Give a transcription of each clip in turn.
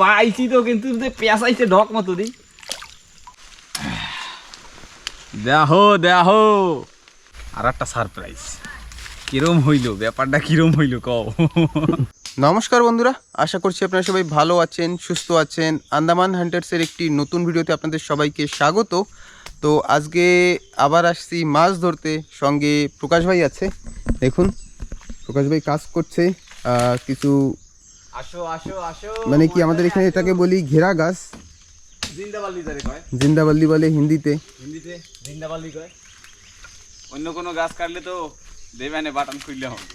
পাইছি তো কিন্তু পেঁচাইছে ঢক মতো দি দেখো দেখো আর একটা সারপ্রাইজ কিরম হইল? ব্যাপারটা কিরম হইল কও? নমস্কার বন্ধুরা, আশা করছি আপনারা সবাই ভালো আছেন, সুস্থ আছেন। আন্দামান হান্টার্সের একটি নতুন ভিডিওতে আপনাদের সবাইকে স্বাগত। তো আজকে আবার আসছি মাছ ধরতে। সঙ্গে প্রকাশ ভাই আছে। দেখুন, প্রকাশ ভাই কাজ করছে। কিছু মানে কি আমাদের এখানে এটাকে বলি ঘেরা গাছ? জিন্দাবাল্লি তারে কয়। জিন্দাবাল্লি বলে হিন্দিতে। হিন্দিতে জিন্দাবাল্লি কয়। অন্য কোনো গাছ কাটলে তো দেবেনে বাটন খুললে হবে।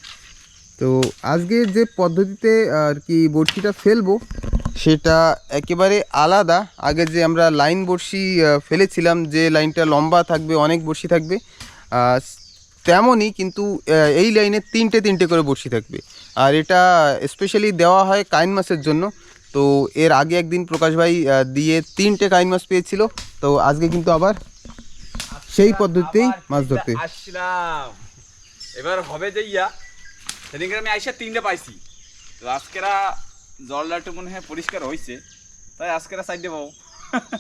তো আজকে যে পদ্ধতিতে আর কি বড়শিটা ফেলব সেটা একেবারে আলাদা। আগে যে আমরা লাইন বড়শি ফেলেছিলাম যে লাইনটা লম্বা থাকবে অনেক বড়শি থাকবে আহ, তেমনই কিন্তু এই লাইনে তিনটে তিনটে করে বড়শি থাকবে। আর এটা স্পেশালি দেওয়া হয় কাইন মাছের জন্য। তো এর আগে একদিন প্রকাশ ভাই দিয়ে তিনটে কাইন মাছ পেয়েছিল। তো আজকে কিন্তু আবার সেই পদ্ধতিতেই মাছ ধরতে। এবার হবে যে ইয়া সেদিনকে আমি আইসা তিনটে পাইছি। তো আজকেরা জলটা একটু মনে হয় পরিষ্কার হয়েছে তাই আজকেরা সাইডে পাবো।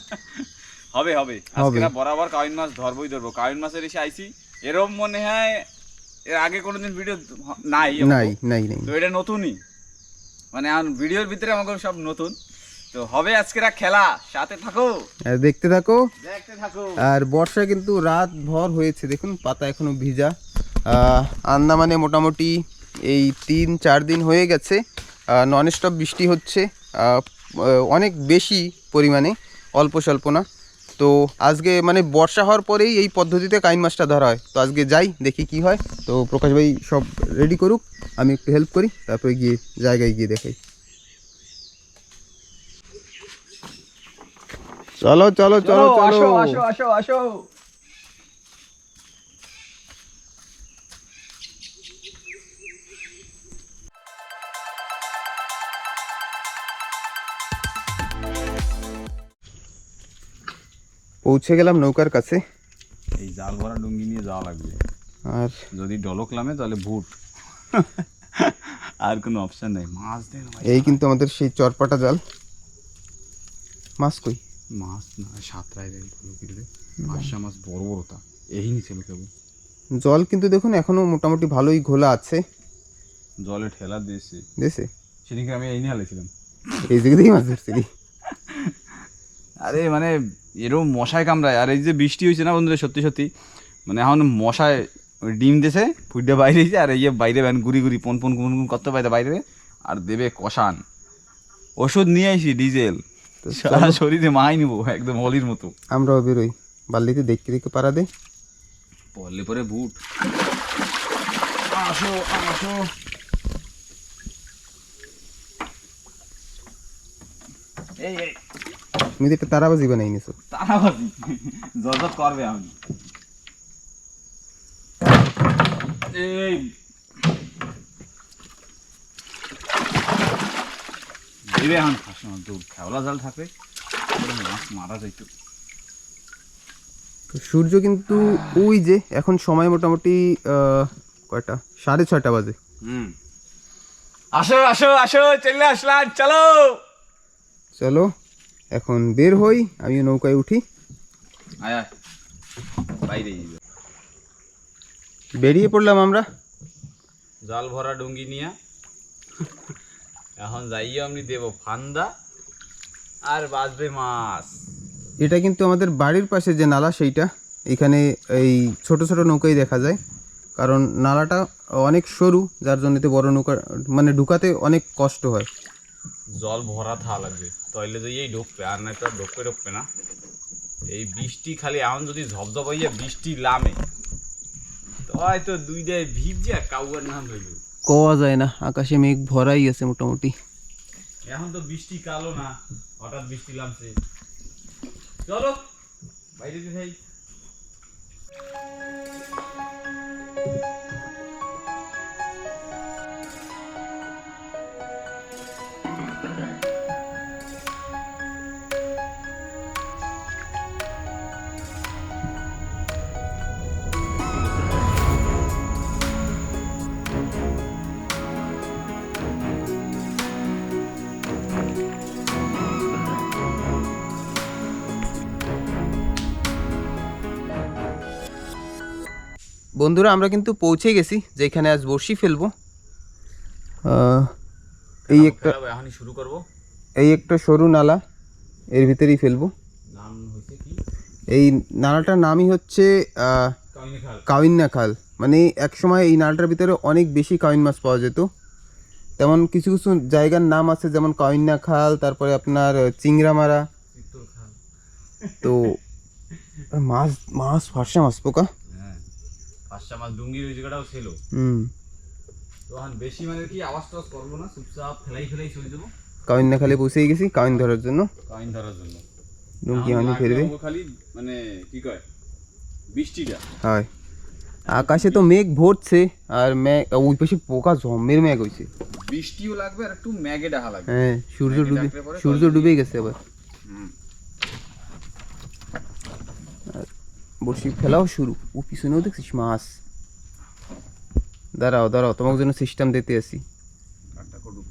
হবে হবে। আজকেরা বরাবর কাউন মাছ ধরবোই ধরবো। কাউন মাছের এসে আইছি এরম মনে হয় এর আগে কোনোদিন ভিডিও নাই নাই নাই নাই। তো এটা নতুনই। মানে এখন ভিডিওর ভিতরে আমাকে সব নতুন। তো হবে আজকেরা খেলা। সাথে থাকো। আর দেখতে থাকো। দেখতে থাকো। আর বর্ষা কিন্তু রাত ভর হয়েছে দেখুন পাতা এখনও ভিজা। আন্দামানে মোটামুটি এই তিন চার দিন হয়ে গেছে। নন স্টপ বৃষ্টি হচ্ছে। অনেক বেশি পরিমাণে অল্প স্বল্প না। তো আজকে মানে বর্ষা হওয়ার পরেই এই পদ্ধতিতে কাইন মাছটা ধরা হয়। তো আজকে যাই দেখি কি হয়। তো প্রকাশ ভাই সব রেডি করুক আমি একটু হেল্প করি তারপরে গিয়ে জায়গায় গিয়ে দেখাই। চলো চলো চলো চলো আসো আসো আসো। পৌঁছে গেলাম নৌকার কাছে। এই জাল ভরা ডুঙ্গি নিয়ে যাওয়া লাগবে। আর যদি ডলক নামে তাহলে ভুট আর কোনো অপশন নেই। মাছ দেন এই কিন্তু আমাদের সেই চরপাটা জাল। মাছ কই? মাছ না সাঁতরাই ভালো কিনলে মাছটা মাছ বড় বড় তা। এই নিচে কেবল। জল কিন্তু দেখুন এখনও মোটামুটি ভালোই ঘোলা আছে। জলে ঠেলা দিয়েছে। দেশে সেদিনকে আমি এই নিয়ে হালেছিলাম এই দিকে মাছ ধরছিলি আরে মানে এরকম মশায় কামড়ায়। আর এই যে বৃষ্টি হয়েছে না বন্ধুরা সত্যি সত্যি। মানে এখন মশায় ডিম দিছে ফুটে বাইরে হয়েছে আর এই যে বাইরে ব্যান গুড়ি গুড়ি পন পন কুন কুন করতে পারে বাইরে। আর দেবে কষান। ওষুধ নিয়ে আইসি ডিজেল। সারা শরীরে মাই নিবো একদম হলির মতো। আমরাও বেরোই। বাল্লিতে দেখতে দেখতে পারা দে। পড়লে পরে বুট। আসো আসো। এই এই। তুমি একটা তারাবাজি বানাই নিছো। তারাবাজি? জজত করবে আমি। এই। দেবে এখন ফাঁসো দূর খেওলা জাল থাকবে। মাছ মারা যাইতো। সূর্য কিন্তু ওই যে এখন সময় মোটামুটি আহ, কয়টা? সাড়ে ছয়টা বাজে। হুম। আসো আসো আসো চলে আসলাম চলো। চলো। এখন বের হই আমি নৌকায় উঠি। বাইরে বেরিয়ে পড়লাম আমরা। জাল ভরা ডুঙ্গি নিয়ে। এখন যাইয়ে আমি দেব ফান্দা আর বাজবে মাছ। এটা কিন্তু আমাদের বাড়ির পাশে যে নালা সেইটা। এখানে এই ছোট ছোট নৌকাই দেখা যায়। কারণ নালাটা অনেক সরু যার জন্য এতে বড় নৌকা মানে ঢুকাতে অনেক কষ্ট হয়। জল ভরা থা লাগবে। তইলে যে এই ঢুকবে আর না তো ঢুকবে ঢুকবে না। এই বৃষ্টি খালি এখন যদি ঝপঝপ হইয়া বৃষ্টি লামে তো হয়তো দুইটায় ভিজে কাউয়ার নাম হইল কওয়া যায় না আকাশে মেঘ ভরাই আছে মোটামুটি। এখন তো বৃষ্টি কালো না হঠাৎ বৃষ্টি নামছে। চলো বাইরে দিয়ে বন্ধুরা আমরা কিন্তু পৌঁছে গেছি। যেখানে আজ বসি ফেলব। এই একটা এখনই শুরু করব। এই একটা সরু নালা এর ভিতরেই ফেলব। নাম হচ্ছে কি? এই নালাটার নামই হচ্ছে কাউইন্না খাল মানে এক সময় এই নালাটার ভিতরে অনেক বেশি কাউইন মাছ পাওয়া যেত। তেমন কিছু কিছু জায়গার নাম আছে যেমন কাউইন্না খাল তারপরে আপনার চিংড়ামারা। তো মাছ মাছ ফার্সা মাছ পোকা। পাঁচটা মাছ ডুঙ্গির ওই জায়গাটাও ছিল হুম। বেশি মানে কি আওয়াজ টাওয়াজ করব না চুপচাপ ফেলাই ফেলাই চলে যাব। কাউইন্না খালে পৌঁছেই গেছি ধরার জন্য। ধরার জন্য। হানি ফেরবে খালি মানে কি কয় বৃষ্টিটা। হয়। আকাশে তো মেঘ ভরছে আর মেঘ ওই পাশে পোকা জম্মের মেঘ হয়েছে বৃষ্টিও লাগবে আর একটু মেঘে ডাহা লাগবে। হ্যাঁ সূর্য ডুবে সূর্য ডুবে গেছে আবার। হুম। বড়শি ফেলাও শুরু। ও পিছনেও দেখছিস মাছ। দাঁড়াও দাঁড়াও তোমার জন্য সিস্টেম দিতে আসি। কাটটা করুক।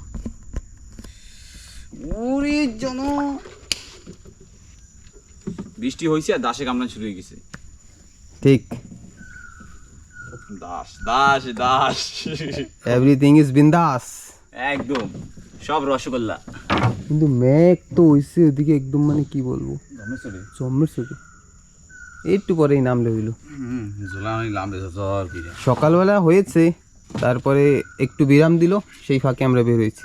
ওরে জন। বৃষ্টি হয়েছে আর দাসে কামড়া শুরু হয়ে গেছে। ঠিক। দাস দাস দাস। এভরিথিং ইজ বিন্দাস একদম সব রসগোল্লা। কিন্তু মেঘ তো হইছে ওদিকে একদম মানে কি বলব? জম্মের চোখে একটু পরেই নামলে হইল সকালবেলা হয়েছে তারপরে একটু বিরাম দিল সেই ফাঁকে আমরা বের হয়েছি।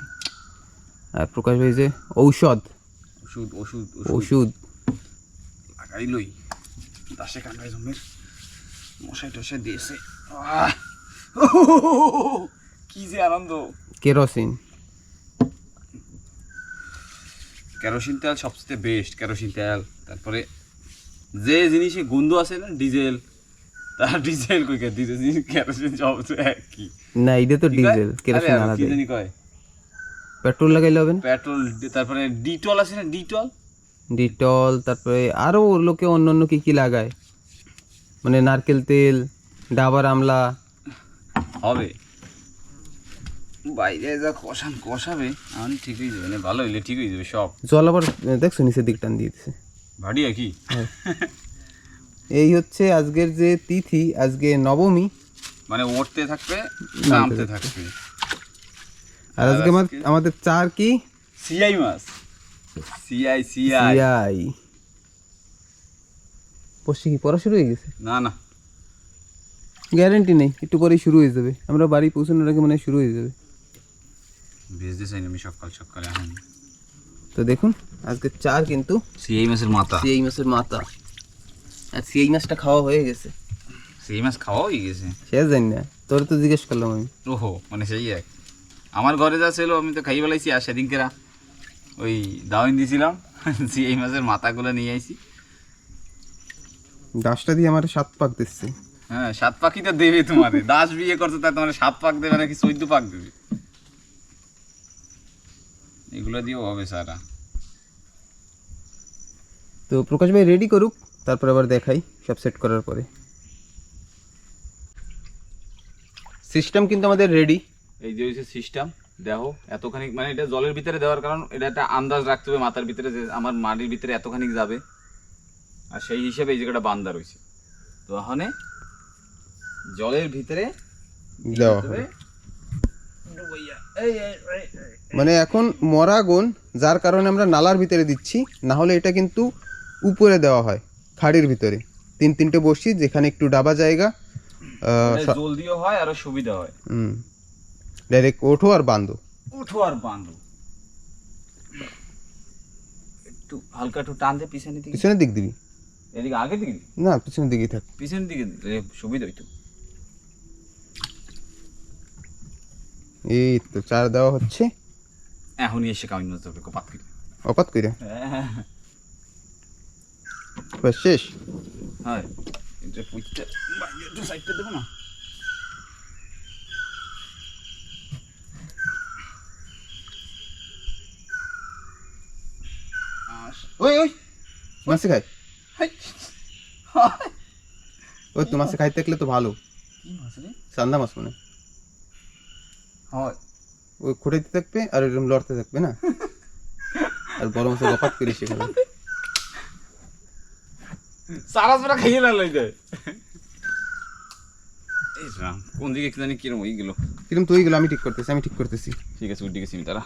আর প্রকাশ হয়েছে ঔষধ। ওষুধ ওষুধ ওষুধ। লাগাইলই দাসে কামড়াই জমের মশাই টশাই দিয়েছে। কি যে আনন্দ। কেরোসিন। কেরোসিন তেল সবচেয়ে বেস্ট কেরোসিন তেল। তারপরে যে জিনিসে গন্ধ আছে না ডিজেল। তার ডিজেল কই কে? ডিজেল কেরোসিন সবচেয়ে এক কি না এটা তো ডিজেল কেরোসিন আরে, আর কি আলাদা জানি কয়? পেট্রোল লাগাইলে হবে না? পেট্রোল তারপরে ডিটল আছে না? ডিটল? ডিটল তারপরে আরও লোকে অন্য অন্য কি কি লাগায়? মানে নারকেল তেল ডাবার আমলা। হবে। বাইরে যা কষান কষাবে আমি ঠিক হয়ে যাবে ভালো হইলে ঠিক হয়ে যাবে সব। জল আবার দেখছ নিচের দিক টান দিয়ে দিছে। ভাড়িয়া কি এই হচ্ছে আজকের যে তিথি আজকে নবমী। মানে উঠতে থাকবে নামতে থাকবে। আর আজকে আমাদের চার কি? সিআই মাছ। সিআই সিআই। সিআই। পড়ছে কি পড়া শুরু হয়ে গেছে? না না। গ্যারেন্টি নেই একটু পরেই শুরু হয়ে যাবে। আমরা বাড়ি পৌঁছানোর আগে মানে শুরু হয়ে যাবে। ভেজতে চাই আমি সকাল সকালে এখন তো দেখুন আজকে চার কিন্তু সিআই মাছের মাথা। সিআই মাছের মাথা। আর সিআই মাছটা খাওয়া হয়ে গেছে। সিআই মাছ খাওয়া হয়ে গেছে? সে জানি না। তোর তো জিজ্ঞেস করলাম আমি। ওহো মানে সেই এক। আমার ঘরে যা ছিল আমি তো খাই বেলাইছি আর সেদিনকেরা ওই দাওয়াইন দিয়েছিলাম সিআই মাছের মাথাগুলো নিয়ে আইছি। ডাসটা দিয়ে আমার সাত পাক দিচ্ছে। হ্যাঁ সাত পাখি তো দেবে তোমার। দাস বিয়ে করছে তাই তোমার সাত পাক দেবে নাকি চোদ্দ পাক দেবে? এগুলো দিয়েও হবে সারা। তো প্রকাশ ভাই রেডি করুক তারপর আবার দেখাই সব সেট করার পরে। সিস্টেম কিন্তু আমাদের রেডি এই যে হচ্ছে সিস্টেম দেখো এতখানি মানে এটা জলের ভিতরে দেওয়ার কারণ এটা একটা আন্দাজ রাখতে হবে মাথার ভিতরে যে আমার মাটির ভিতরে এতখানি যাবে। আর সেই হিসাবে এই জায়গাটা বান্দা রয়েছে। তো ওখানে জলের ভিতরে দেওয়া হবে। এই, এই, এই। মানে এখন মরা গুণ যার কারণে আমরা নালার ভিতরে দিচ্ছি না হলে এটা কিন্তু উপরে দেওয়া হয় খাড়ির ভিতরে। তিন তিনটে বসি যেখানে একটু ডাবা জায়গা জলদিও হয় আরও সুবিধা হয়। হুম। ডাইরেক্ট ওঠো আর বাঁধো। উঠো আর বাঁধো। একটু হালকা একটু টান দে পিছনের দিকে। পিছনের দিক দিবি? এদিকে আগে দিকে না পিছনের দিকেই থাক। পিছনের দিকে দিলে সুবিধা হইতো। এই তো চার দেওয়া হচ্ছে। এখনই এসে কামিন কপাত করে। করে? হ্যাঁ শেষ? হয়। এটা পুইতে একটু সাইডটা দেবো না? ওই খাই। ওই তো মাছে খাইতে থাকলে তো ভালো। কি মাছ রে? চান্দা মাছ মনে হয়। হয় ওই খুঁড়াইতে থাকবে আর এরকম লড়তে থাকবে না? আর বড় মাছের অপাত করে সেখানে সারা সারা খাইয়ে লাগল এটা কোন দিকে কি জানি কিরম হয়ে গেল। কিরম তো গেলো আমি ঠিক করতেছি আমি ঠিক করতেছি। ঠিক আছে উঠে গেছি আমি তারা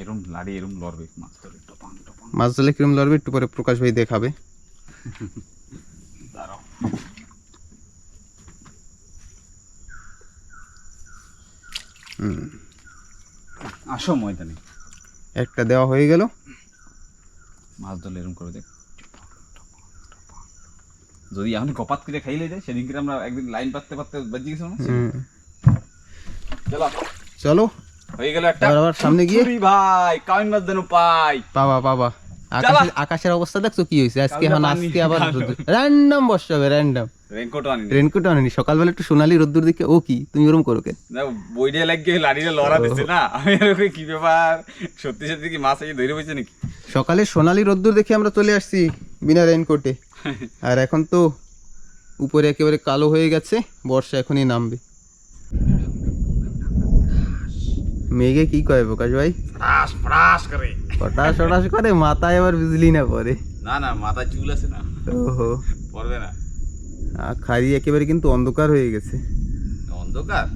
এরম লাড়ি এরম লড়বে মাছ ধরে টপাং টপাং। মাছ ধরলে কিরম লড়বে একটু পরে প্রকাশ ভাই দেখাবে। দাঁড়াও। হুম। আসো ময়দানে। একটা দেওয়া হয়ে গেল। মাছ ধরলে এরকম করে দেখ। যদি এখন কপাত করে খাইলে যায় সেদিন সেদিনকে আমরা একদিন লাইন পাততে পাততে বাজি গেছিলাম না? চলো। চলো। হয়ে গেল একটা আবার সামনে গিয়ে ভাই কামিন মাছ দেন পাই। পাবা পাবা। আকাশের আকাশের অবস্থা দেখছ কি হয়েছে আজকে এখন আজকে আবার র্যান্ডম বর্ষা হবে র্যান্ডম রেনকোট আনি রেনকোট সকালবেলা একটু সোনালি রোদ্দুর দিকে ও কি? তুমি ওরম করো কে বইটা লাগিয়ে লাড়িটা লড়া দিচ্ছে না। আমি এরকম কি ব্যাপার? সত্যি সত্যি কি মাছ এই ধরে বসে নাকি? সকালে সোনালি রোদ্দুর দেখে আমরা চলে আসছি বিনা রেনকোটে আর এখন তো উপরে একেবারে কালো হয়ে গেছে বর্ষা এখনই নামবে। মেঘে কি কয় প্রকাশ ভাই? ফ্রাস ফ্রাস করে। হঠাৎ হঠাৎ করে মাথায় আবার বিজলি না পড়ে। না না মাথা চুল আছে না। ওহো। পড়বে না। আর খাড়ি একেবারে কিন্তু অন্ধকার হয়ে গেছে। অন্ধকার?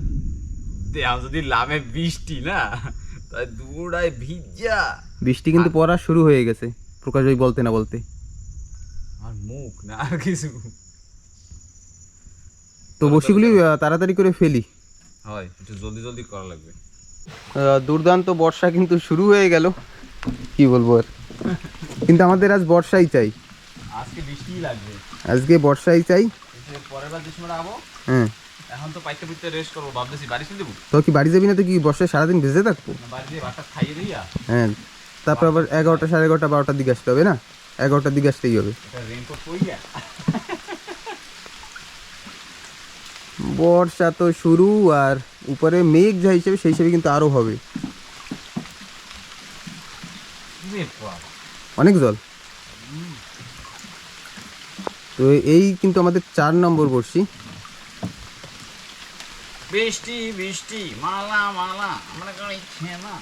যদি লামে বৃষ্টি না তাই দুড়ায় ভিজা। বৃষ্টি কিন্তু পড়া শুরু হয়ে গেছে প্রকাশ ভাই বলতে না বলতে। আর মুখ না আর কিছু। তো বসিগুলি তাড়াতাড়ি করে ফেলি। হয় একটু জলদি জলদি করা লাগবে। দুর্দান্ত বর্ষা কিন্তু শুরু হয়ে গেল। কি বলব আর? কিন্তু আমাদের আজ বর্ষাই চাই। আজকে বৃষ্টিই লাগবে। আজকে বর্ষাই চাই। পরের বার সময় আবো হ্যাঁ। এখন তো পাইতে পিতে রেস্ট করব। ভাবতেছি বাড়ি চলে দেবো তো কি বাড়ি যাবি না? তো কি বর্ষায় সারাদিন ভেজে থাকব? বাড়ি দিয়ে বাসা খাইয়ে দিই হ্যাঁ। তারপর আবার এগারোটা সাড়ে এগারোটা বারোটার দিকে আসতে হবে না? এগারোটার দিকে আসতেই হবে। বর্ষা তো শুরু আর উপরে মেঘ যা হিসেবে সেই হিসেবে কিন্তু আরও হবে। অনেক জল? তো এই কিন্তু আমাদের চার নম্বর বর্ষি বৃষ্টি বৃষ্টি মালা মালা আমরা কোনো ইচ্ছে না।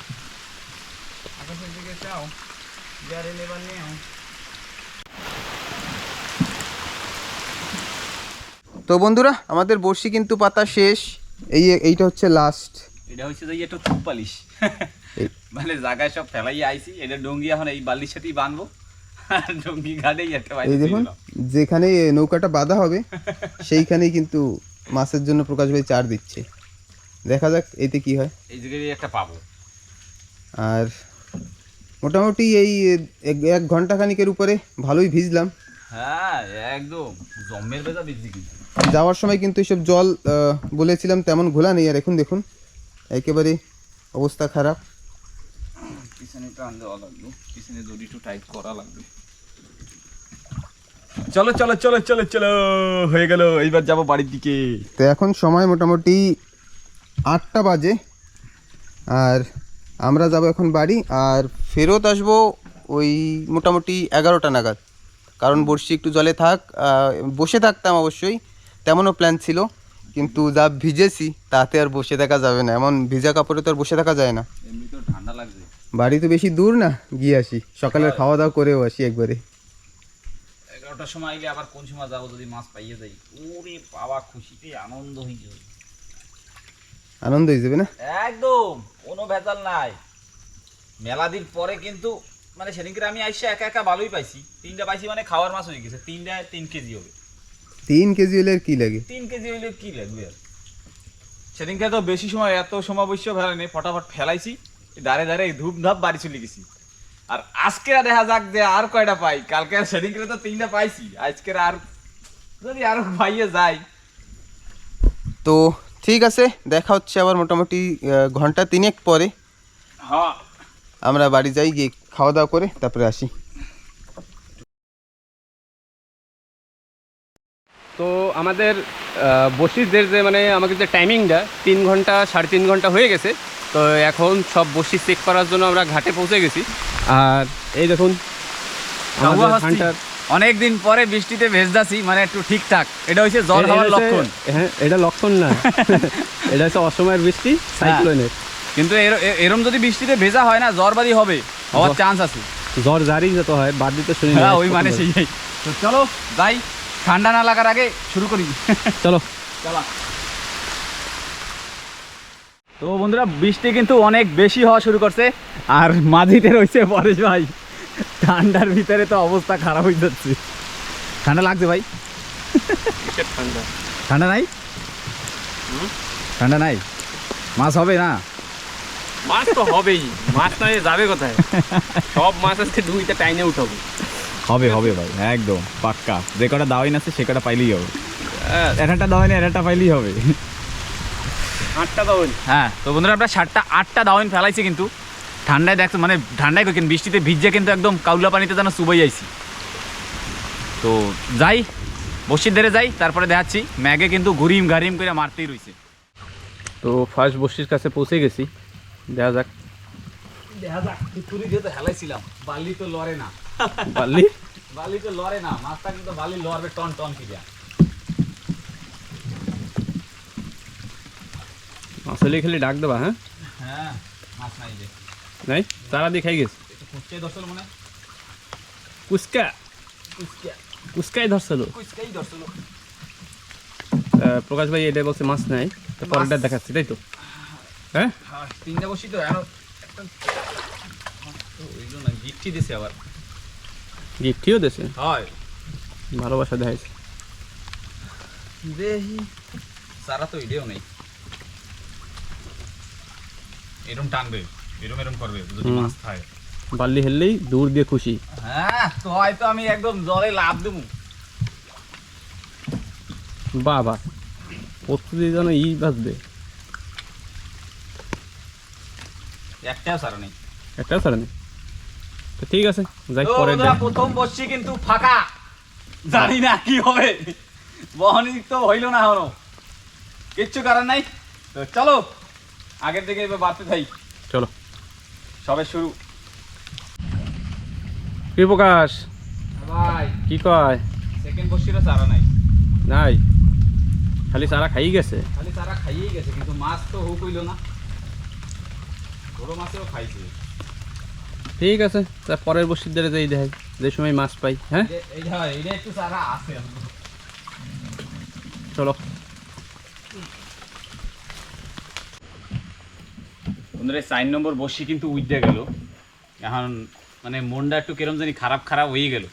আকাশের দিকে চাও যারে নেবার নেও তো বন্ধুরা আমাদের বর্ষি কিন্তু পাতা শেষ। এই এইটা হচ্ছে লাস্ট এটা হচ্ছে যে একটু পালিশ। মানে জায়গায় সব ফেলাই আইছি এটা ডঙ্গি এখন এই বালির সাথেই বানবো। ডঙ্গি ঘাটেই একটা এই দেখুন যেখানে নৌকাটা বাঁধা হবে সেইখানেই কিন্তু মাছের জন্য প্রকাশ ভাই চার দিচ্ছে। দেখা যাক এতে কি হয়। এই জায়গায় একটা পাবো। আর মোটামুটি এই এক ঘণ্টা খানিকের উপরে ভালোই ভিজলাম। হ্যাঁ একদম। বেজা কিন্তু। যাওয়ার সময় কিন্তু এসব জল বলেছিলাম তেমন ঘোলা নেই আর এখন দেখুন একেবারে অবস্থা খারাপ। পিছনে টান দেওয়া লাগবে। পিছনে দড়ি একটু টাইট করা লাগবে। চলো চলো চলো চলো চলো হয়ে গেল এইবার যাব বাড়ির দিকে। তো এখন সময় মোটামুটি আটটা বাজে। আর আমরা যাব এখন বাড়ি আর ফেরত আসব ওই মোটামুটি এগারোটা নাগাদ। কারণ বর্ষি একটু জলে থাক বসে থাকতাম অবশ্যই তেমনও প্ল্যান ছিল। কিন্তু যা ভিজেছি তাতে আর বসে থাকা যাবে না। এমন ভিজা কাপড়ে তো আর বসে থাকা যায় না। এমনি তো ঠান্ডা লাগছে। বাড়ি তো বেশি দূর না গিয়ে আসি। সকালের খাওয়া দাওয়া করেও আসি একবারে। এগারোটার সময় আইলে আবার কোন সময় যাব যদি মাছ পাইয়ে যাই। ওরে বাবা খুশিতে আনন্দ হয়ে যাবে আনন্দ হয়ে যাবে না? একদম কোনো ভেজাল নাই। মেলা দিন পরে কিন্তু মানে সেদিনকে আমি আইসা একা একা ভালোই পাইছি। তিনটা পাইছি মানে খাওয়ার মাছ হয়ে গেছে। তিনটায় তিন কেজি হবে। তিন কেজি হলে কি লাগে? তিন কেজি হলে কি লাগবে আর? সেদিনকে তো বেশি সময় এত সমাবস্য ফেলা নেই। ফটাফট ফেলাইছি। দাঁড়ে দাঁড়ে ধূপ ধাপ বাড়ি চলে গেছি। আর আজকে দেখা যাক যে আর কয়টা পাই। কালকে আর সেদিনকে তো তিনটা পাইছি। আজকের আর যদি আরও পাইয়ে যাই। তো ঠিক আছে দেখা হচ্ছে আবার মোটামুটি ঘণ্টা তিনেক পরে। হ্যাঁ। আমরা বাড়ি যাই গিয়ে খাওয়া দাওয়া করে তারপরে আসি। তো আমাদের বসিসদের যে মানে আমাকে যে টাইমিংটা তিন ঘণ্টা সাড়ে তিন ঘণ্টা হয়ে গেছে। তো এখন সব বসি চেক করার জন্য আমরা ঘাটে পৌঁছে গেছি। আর এই দেখুন আমাদের হান্টার অনেক দিন পরে বৃষ্টিতে ভেজদাছি মানে একটু ঠিকঠাক। এটা হচ্ছে জল হওয়ার লক্ষণ। হ্যাঁ এটা লক্ষণ না। এটা হচ্ছে অসময়ের বৃষ্টি সাইক্লোনের। কিন্তু এরম যদি বৃষ্টিতে ভেজা হয় না জ্বর জ্বরবাদী হবে হওয়ার চান্স আছে। জ্বর জারি যত হয় বাদ দিতে শুনি হ্যাঁ ওই মানে সেই। তো চলো যাই ঠান্ডা না লাগার আগে শুরু করি। চলো। চালা। তো বন্ধুরা বৃষ্টি কিন্তু অনেক বেশি হওয়া শুরু করছে। আর মাঝিতে রয়েছে পরেশ ভাই। ঠান্ডার ভিতরে তো অবস্থা খারাপ হয়ে যাচ্ছে। ঠান্ডা লাগছে ভাই? ঠান্ডা? ঠান্ডা নাই? ঠান্ডা নাই? মাছ হবে না? মাছ তো হবেই। মাছ না হয়ে যাবে কোথায়? সব মাছ আজকে দুইটা টাইনে উঠাবো। হবে হবে ভাই একদম পাক্কা। যে কটা দাওয়াইন আছে সে কটা পাইলেই হবে। একটা দাওয়াইন একটা পাইলেই হবে। আটটা হ্যাঁ তো বন্ধুরা আমরা সাতটা আটটা দাওয়াইন ফেলাইছি কিন্তু। ঠান্ডায় দেখছ মানে ঠান্ডায় কিন্তু বৃষ্টিতে ভিজে কিন্তু একদম কাউলা পানিতে যেন সুবাই যাইছি তো যাই বসির ধরে যাই তারপরে দেখাচ্ছি। ম্যাগে কিন্তু ঘুরিম ঘারিম করে মারতেই রইছে। তো ফার্স্ট বসির কাছে পৌঁছে গেছি। দেখা যাক। দেখা যাক তুলি দিয়ে তো হেলাইছিলাম। বালি তো লড়ে না। পারলি বালি তো লড়ে না মাছটা কিন্তু বালি লড়বে টন টন কি আসলে খালি ডাক দেবা হ্যাঁ? হ্যাঁ মাছ নাই যে। নাই? তারা দিয়ে খাই গেছে। একটু কুচকে ধরছিল মনে হয়। কুচকা? কুচকাই ধরছিল? কুচকেই ধরছিল। প্রকাশ ভাই এটা বলছে মাছ নাই তো পরেরটা দেখাচ্ছি তাই তো? হ্যাঁ? হ্যাঁ তিনটা বসি তো আরও না গিফটই দিছে আবার। গিফটিও দেছে? হয়। ভালোবাসা দেখাইছে। দেহি। সারা তো ইডেও নেই। এরম টানবে করবে যদি মাছ খায়। বাল্লি হেললেই দূর দিয়ে খুশি। হ্যাঁ তো হয়তো আমি একদম জলে লাভ দেবো। বাবা প্রস্তুতি যেন ই বাঁচবে একটাও সারা নেই। একটা ছাড়া নেই? তো ঠিক আছে যাই বন্ধুরা, প্রথম বসছি কিন্তু ফাঁকা। জানি না কি হবে। বহনি তো হইল না এখনও। কিচ্ছু কারণ নাই। তো চলো। আগের থেকে এবার বাড়তে থাই। চলো। সবে শুরু। কি প্রকাশ? ভাই। কি কয়? সেকেন্ড বসছিরও চারা নাই। নাই? খালি সারা খাই গেছে? খালি তারা খাইয়েই গেছে কিন্তু মাছ তো হুক হইল না। বড় মাছেও খাইছে। ঠিক আছে তা পরের বসির ধরে যাই দেখাই যে সময় মাছ পাই হ্যাঁ? এই- এই এইটা একটু চারা আছে। চলো। বন্ধুরা চার নম্বর বসি কিন্তু উইডে গেল। এখন মানে মনটা একটু কেরম জানি খারাপ খারাপ হয়ে গেল।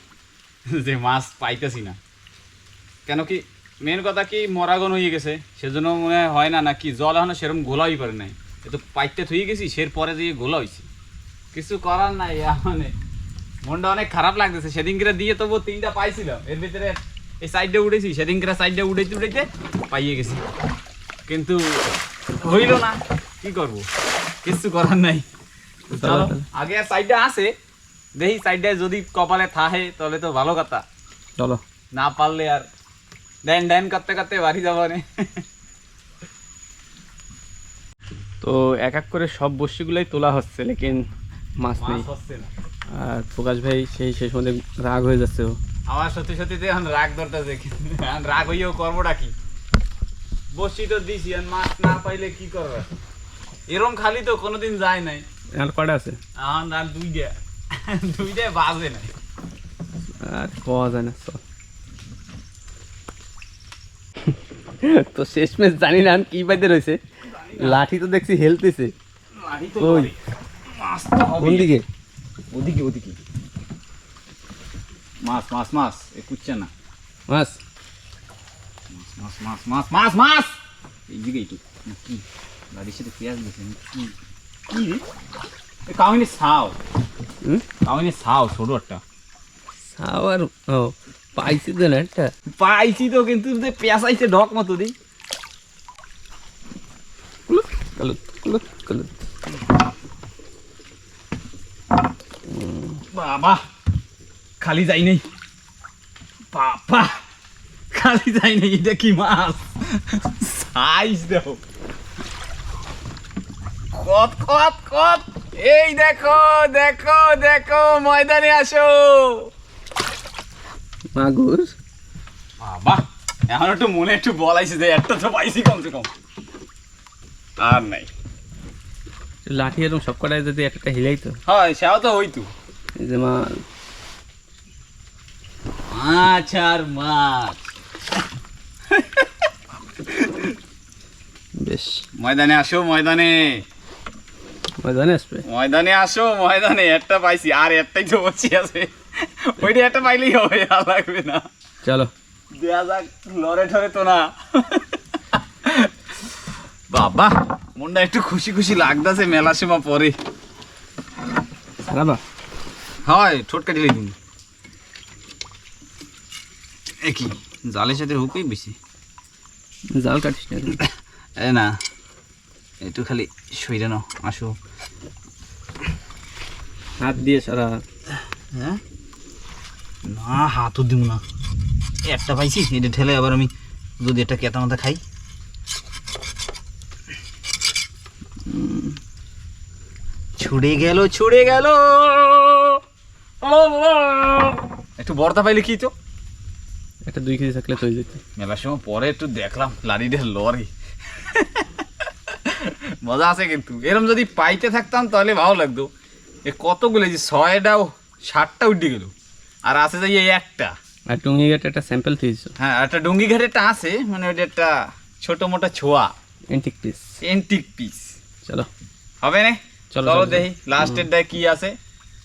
যে মাছ পাইতেছি না। কেন কি মেন কথা কি, মরাগন হয়ে গেছে। সেজন্য মনে হয় হয় না নাকি জল এখনও সেরকম গোলাই পারে নাই। এ তো পাইতে থুয়ে গেছি, সের পরে দিয়ে গোলা হয়েছে কিছু করার নাই মানে মনটা অনেক খারাপ লাগতেছে। সেদিনকে দিয়ে তবু তিনটা পাইছিলাম। এর ভিতরে এই সাইডে উঠেছি সেদিনকে সাইডে উঠেতে উঠেতে পাইয়ে গেছি। কিন্তু হইল না, কি করব? কিছু করার নাই। চলো আগে আর সাইডে আছে দেখি সাইডে যদি কপালে থাহে তাহলে তো ভালো কথা। চলো। না পারলে আর ড্যান ড্যান করতে করতে বাড়ি যাব নে। তো এক এক করে সব বসিগুলোই তোলা হচ্ছে লেকিন মাছ নেই। না। আর প্রকাশ ভাই সেই শেষ মধ্যে রাগ হয়ে যাচ্ছে ও। আমার সত্যি সত্যি তো এখন রাগ ধরতেছে এখন রাগ হইয়াও করবোটা কি? বসি তো দিছি মাছ না পাইলে কি করবে? এরম খালি তো কোনোদিন যায় নাই। আর কটা আছে? এখন আর দুইটা। দুইটা বাজে নাই। আর পাওয়া যায় না চল। তো শেষ মেশ জানি না কি পাইতে রয়েছে লাঠি তো দেখছি হেলতেছে। তো তো কোন দিকে ওদিকে ওদিকে। মাছ মাছ মাছ। এ কুচ্ছে না। মাছ। মাছ মাছ মাছ মাছ মাছ এই দিকে একটু কি? গাড়ির সাথে পেঁয়াজ দিয়েছে কি? কি রে? এ কাউনি ছাও। হুম? কাউনি ছাও ছোট একটা। আবার ও পাইছি তো না একটা। পাইছি তো কিন্তু পেঁয়াজ আইছে ঢক মতো কুলুত কুলুত কুলুত। বাবা খালি যাই নেই। বাবা খালি যাই নেই এটা কি মাছ? সাইজ দেখো। কত কত কত এই দেখো দেখো দেখো ময়দানে আসো। মাগুর। বাবা এখন একটু মনে একটু বলাইছে যে একটা তো পাইছি কমসে কম। আর নাই। লাঠি এরকম সব কটাই যদি একটা হিলাই তো। হয় সেও তো হইতো। যে মাছ মাছ আর মাছ। বেশ। ময়দানে আসো ময়দানে। ময়দানে আসবে? ময়দানে আসো ময়দানে একটা পাইছি আর একটাই তো বসে আছে। ওইটা একটা পাইলেই হবে আর লাগবে না। চলো। দেয়া যাক লড়ে ঠরে তো না। বাবা মনটা একটু খুশি খুশি লাগতেছে মেলা সময় পরে। সারাবা হয় ঠোঁট কাটিলে দিন। একই জালের সাথে হুকুই বেশি? জাল কাটিস না না। একটু খালি সইরে নাও আসো। হাত দিয়ে সারা হ্যাঁ? না হাতও দিব না। একটা পাইছি এটা ঠেলে আবার আমি যদি একটা কেতা মাথা খাই। ছুড়ে গেল ছুড়ে গেল। একটু বর্দা পাইলে কি তো? একটা দুই কেজি থাকলে তো মেলার সময় পরে একটু দেখলাম লাড়িটা লরি। মজা আছে কিন্তু। এরম যদি পাইতে থাকতাম তাহলে ভালো লাগতো। এ কতগুলো যে ছয়টাও ষাটটা উঠে গেল। আর আছে যে এই একটা। আর ডুঙ্গি ঘাটে একটা স্যাম্পল দিয়েছ হ্যাঁ একটা ডুঙ্গি ঘাটেরটা আছে মানে ওইটা একটা ছোট মোটা ছোঁয়া। এন্টিক পিস এন্টিক পিস চলো। হবে না? চলো। দেখি লাস্টের ডায় কি আছে।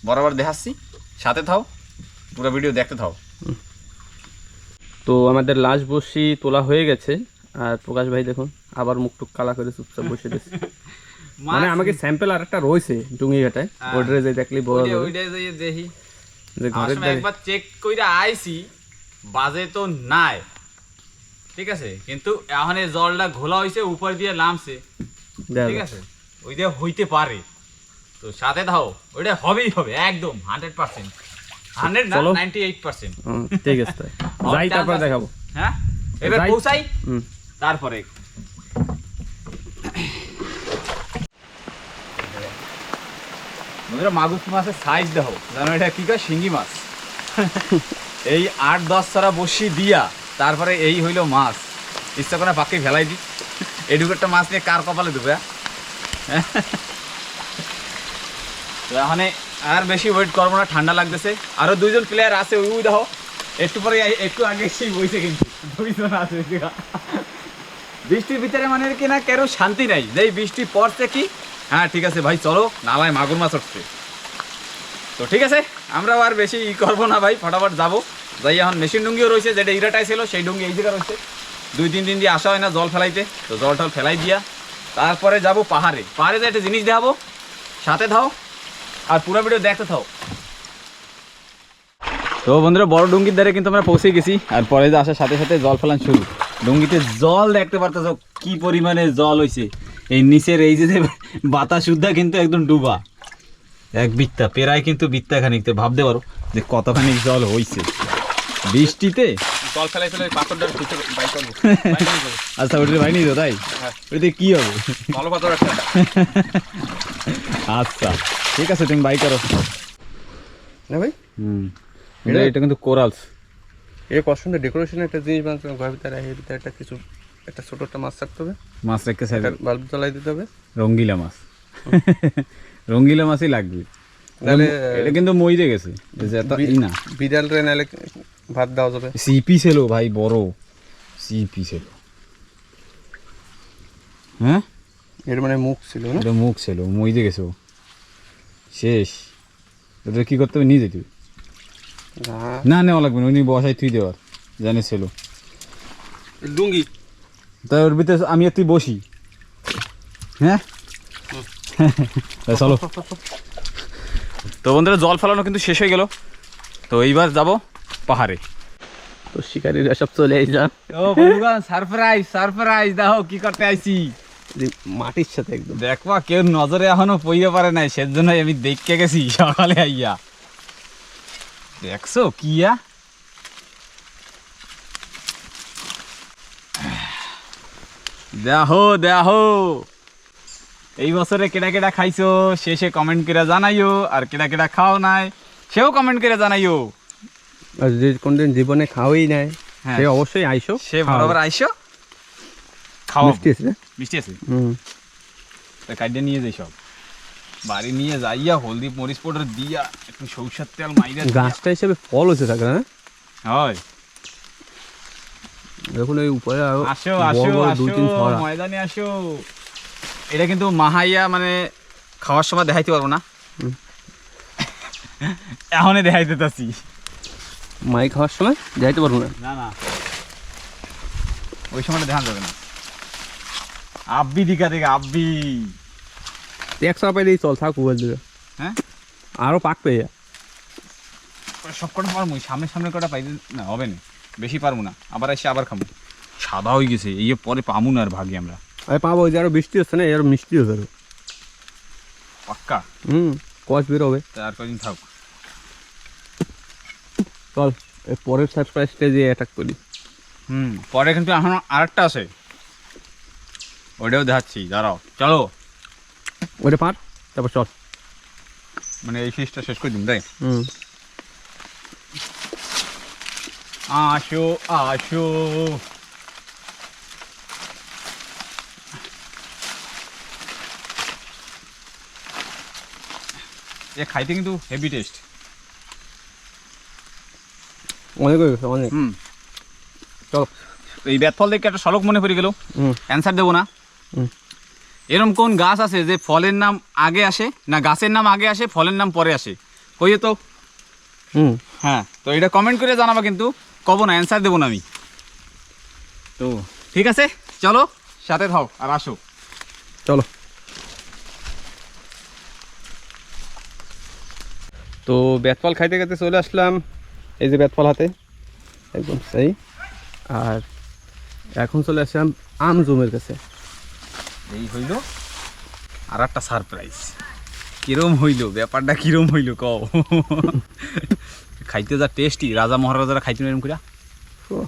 বরাবর দেখাচ্ছি। সাথে থাও পুরো ভিডিও দেখতে থাও। তো আমাদের লাশ বসি তোলা হয়ে গেছে। আর প্রকাশ ভাই দেখুন আবার মুখ টুক কালা করে চুপচাপ বসে দিয়েছে মানে আমাকে স্যাম্পল আর একটা রয়েছে টুঙ্গি ঘাটায় হ্যাঁ। ওটারে যে দেখলি বড় ওইটা ওইটা যে দেখি। যে ঘরের একবার চেক কইরা আইছি বাজে তো নাই। ঠিক আছে? কিন্তু এখন এই জলটা ঘোলা হইছে উপর দিয়ে নামছে। ঠিক আছে? ওই দিয়ে হইতে পারে। তো সাথে দাও ওইটা হবেই হবে একদম হান্ড্রেড পার্সেন্ট হান্ড্রেড না। নাইনটি এইট পার্সেন্ট ঠিক আছে। যাই তারপর দেখাবো। হ্যাঁ? এবার যাই। পৌঁছাই। হুম। তারপরে। মাগুর মাছের সাইজ দেখো। জানো এটা কি কয়? শিঙ্গি মাছ। এই আট, দশ ছাড়া বসি দিয়া, তারপরে এই হইল মাছ। ইচ্ছা করে পাখি ফেলাই দি এটুকু একটা মাছ নিয়ে কার কপালে দেবে হ্যাঁ? এখানে আর বেশি ওয়েট করব না, ঠান্ডা লাগতেছে। আরও দুইজন প্লেয়ার আছে, ওই দেখো। একটু পরে একটু আগে সেই বইছে কিন্তু। দুইজন আছে। বৃষ্টির ভিতরে মানে কি না কেন শান্তি নাই। যেই বৃষ্টি পড়ছে কি? হ্যাঁ ঠিক আছে ভাই, চলো, নালায় মাগুর মাছ উঠছে। তো ঠিক আছে, আমরাও আর বেশি ই করব না ভাই, ফটাফট যাব। যাই, এখন মেশিন ডুঙ্গিও রয়েছে, যেটা ইরাটাই ছিল, সেই ডুঙ্গি এই জায়গা রয়েছে। দুই, তিন দিন দিয়ে আসা হয় না জল ফেলাইতে, তো জল টল ফেলাই দিয়া। তারপরে যাব পাহাড়ে। পাহাড়ে যে একটা জিনিস দেখাবো, সাথে থাও, আর পুরো ভিডিও দেখতে থাও। তো বন্ধুরা, বড় ডুঙ্গির ধারে কিন্তু আমরা পৌঁছে গেছি, আর পরে যে আসার সাথে সাথে জল ফেলান শুরু। ডুঙ্গিতে জল দেখতে পারতেছ কি পরিমাণে জল হয়েছে এই নিচের এই যে যে বাতাস উদ্ধা কিন্তু একদম ডুবা। এক বিত্তা পেরায় কিন্তু বিত্তা খানিক তো ভাবতে পারো যে কতখানি জল হইছে। বৃষ্টিতে? জল ফেলাই ফেলাই পাথরটা আচ্ছা ওটা তাই? ওইতে কি হবে? ভালো পাথর আচ্ছা ঠিক আছে তুমি বাই করো। না ভাই? হুম। এটা এটা কিন্তু কোরালস। এটা কষ্ট ডেকোরেশনের একটা জিনিস বানাতে হবে ঘরের ভিতরে এর ভিতরে একটা কিছু একটা ছোট একটা মাছ থাকতে হবে। মাছ রেখে একটা বাল্ব জ্বালাই দিতে হবে। রঙ্গিলা মাছ। রঙ্গিলা মাছই লাগবে। নাহলে এটা কিন্তু মইরে গেছে। যে না বিড়াল রে নাহলে ভাত দেওয়া যাবে। সিপি ছিল ভাই বড়। সিপি ছিল হ্যাঁ? এর মানে মুখ ছিল না? এটা মুখ ছিল মইরে গেছে শেষ। ওটা কি করতে হবে? নিয়ে যেতে হবে। না। না নেওয়া লাগবে না উনি বসাই তুই দেওয়ার জানিস ছিল। ডুঙ্গি তাই ওর ভিতরে আমি তুই বসি। হ্যাঁ? চলো। তো বন্ধুরা জল ফেলানো কিন্তু শেষ হয়ে গেল। তো এইবার যাব পাহাড়ে। তো শিকারীরা সব চলে যা ও বন্ধুগণ সারপ্রাইজ সারপ্রাইজ দেখো কি করতে আইছি। মাটির সাথে একদম। দেখবা কেউ নজরে এখনও পইতে পারে নাই সেজন্য আমি দেখতে গেছি সকালে আইয়া। দেখছ? কিয়া দেখো দেখো এই বছরে কেডা কেডা খাইছো? শেষে কমেন্ট করে জানাইও। আর কেডা কেডা খাও নাই সেও কমেন্ট করে জানাইও। আর যে কোনদিন জীবনে খাওয়াই নাই হ্যাঁ। সে অবশ্যই আইসো সে বরাবর আইসো খাওয়া মিষ্টি আছে মিষ্টি আছে? হুম। তা কাইডে নিয়ে যাই সব। বাড়ি নিয়ে যাইয়া হলদি মরিচ পাউডার দিয়া একটু তেল মাইরা গাছটা হিসেবে ফল হচ্ছে থাকে না? হয়। দেখুন উপরে আরও আসো আসো আসো ময়দানে আসো। এটা কিন্তু মাহাইয়া মানে খাওয়ার সময় দেখাইতে পারব না। এখনই দেখাইতে তাছি মাই খাওয়ার সময় যাইতে পারব না? না না। ওই সময়টা দেখা যাবে না। আব্বি দিকা দিকে আব্বি। একশো পাইলেই চল থাক উপর দিকে হ্যাঁ? আরও পাক পেয়ে যা। সব কটা পারব সামনে সামনে কটা পাইতে না হবে না বেশি পারব না আবার এসে আবার খাব। সাদা হয়ে গেছে এই পরে পামু না আর ভাগি আমরা। আরে পাবো ওই যে আরও বৃষ্টি হচ্ছে না আরও মিষ্টি হচ্ছে আরও পাক্কা? হুম কচ বের হবে। আর কদিন থাক চল এর পরের সারপ্রাইজটা যে অ্যাটাক করি। হুম পরে কিন্তু এখন আরেকটা আছে। ওটাও দেখাচ্ছি দাঁড়াও চলো। ওটা পার তারপর চল। মানে এই ফিসটা শেষ করে দিন তাই? হুম। আসো আসো। এ খাইতে কিন্তু হেভি টেস্ট অনেক অনেক। হুম। চলো এই ব্যাট ফল দেখে একটা সড়ক মনে পড়ে গেল। অ্যান্সার দেবো না। হুম। এরম কোন গাছ আছে যে ফলের নাম আগে আসে না গাছের নাম আগে আসে ফলের নাম পরে আসে? কইয়ে তো? হুম। হ্যাঁ তো এটা কমেন্ট করে জানাবা কিন্তু কব না অ্যান্সার দেবো না আমি। তো ঠিক আছে? চলো সাথে থাও আর আসো। চলো। তো বেতফল খাইতে খাইতে চলে আসলাম এই যে বেতফল হাতে একদম সেই। আর এখন চলে আসলাম আম জমের কাছে। এই হইল আর একটা সারপ্রাইজ কিরম হইল? ব্যাপারটা কিরম হইল? কও। খাইতে যা টেস্টি রাজা মহারাজারা খাইতে এরম করে ও,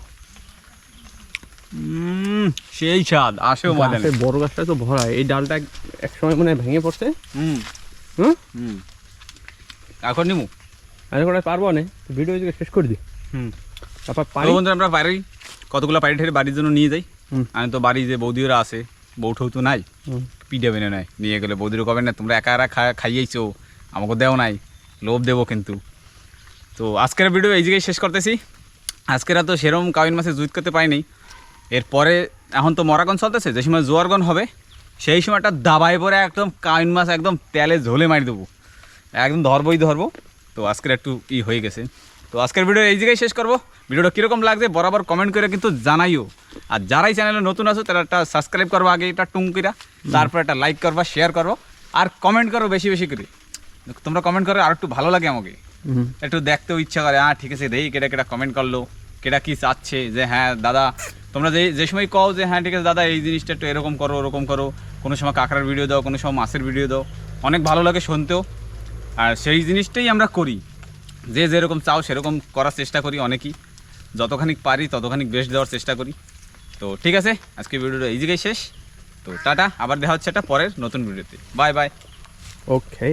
উম, সেই স্বাদ আসেও মজা বড় গাছটা তো ভরা এই ডালটা এক- সময় মনে ভেঙে পড়ছে। হুম। হুম? হুম। এখন নিমু? আমি পারব না ভিডিও শেষ করে দিই। হুম। তারপর বন্ধুরা আমরা বাড়ি কতগুলো পাড়ি ঠেড়ে বাড়ির জন্য নিয়ে যাই। আমি তো বাড়ি যে বৌদিরা আছে বৌঠৌ তো নাই। পিঠে বেনে নাই। নিয়ে গেলে বৌদিরও কবে না তোমরা একা একা খা- খাইয়েইছো। আমাকে দেও নাই। লোভ দেবো কিন্তু। তো আজকের ভিডিও এই জায়গায় শেষ করতেছি। আজকের তো সেরম কাউন মাসে জুইত করতে পাইনি এরপরে এখন তো মরাগন চলতেছে যে সময় জোয়ারগন হবে সেই সময়টা দাবায় পরে একদম কাউন মাছ একদম তেলে ঝোলে মারি দেবো। একদম ধরবই ধরবো। তো আজকের একটু ই হয়ে গেছে। তো আজকের ভিডিও এই জায়গায় শেষ করব। ভিডিওটা কীরকম লাগছে বরাবর কমেন্ট করে কিন্তু জানাইও। আর যারাই চ্যানেলে নতুন আছো তারা একটা সাবস্ক্রাইব করব আগে এটা টুঙ্কিরা তারপর একটা লাইক করবা শেয়ার করব আর কমেন্ট করো বেশি বেশি করে। তোমরা কমেন্ট করো আর একটু ভালো লাগে আমাকে। হুম। একটু দেখতেও ইচ্ছা করে হ্যাঁ ঠিক আছে দেই কেটা কেটা কমেন্ট করল কেটা কি চাচ্ছে যে হ্যাঁ দাদা তোমরা যে যে সময় কও যে হ্যাঁ ঠিক আছে দাদা এই জিনিসটা একটু এরকম করো ওরকম করো কোনো সময় কাঁকড়ার ভিডিও দাও কোনো সময় মাছের ভিডিও দাও। অনেক ভালো লাগে শুনতেও। আর সেই জিনিসটাই আমরা করি। যে যেরকম চাও সেরকম করার চেষ্টা করি অনেকেই। যতখানিক পারি ততখানিক বেস্ট দেওয়ার চেষ্টা করি। তো ঠিক আছে, আজকে ভিডিওটা এই জায়গায় শেষ। তো টাটা, আবার দেখা হচ্ছে একটা পরের নতুন ভিডিওতে। Bye bye. ওকে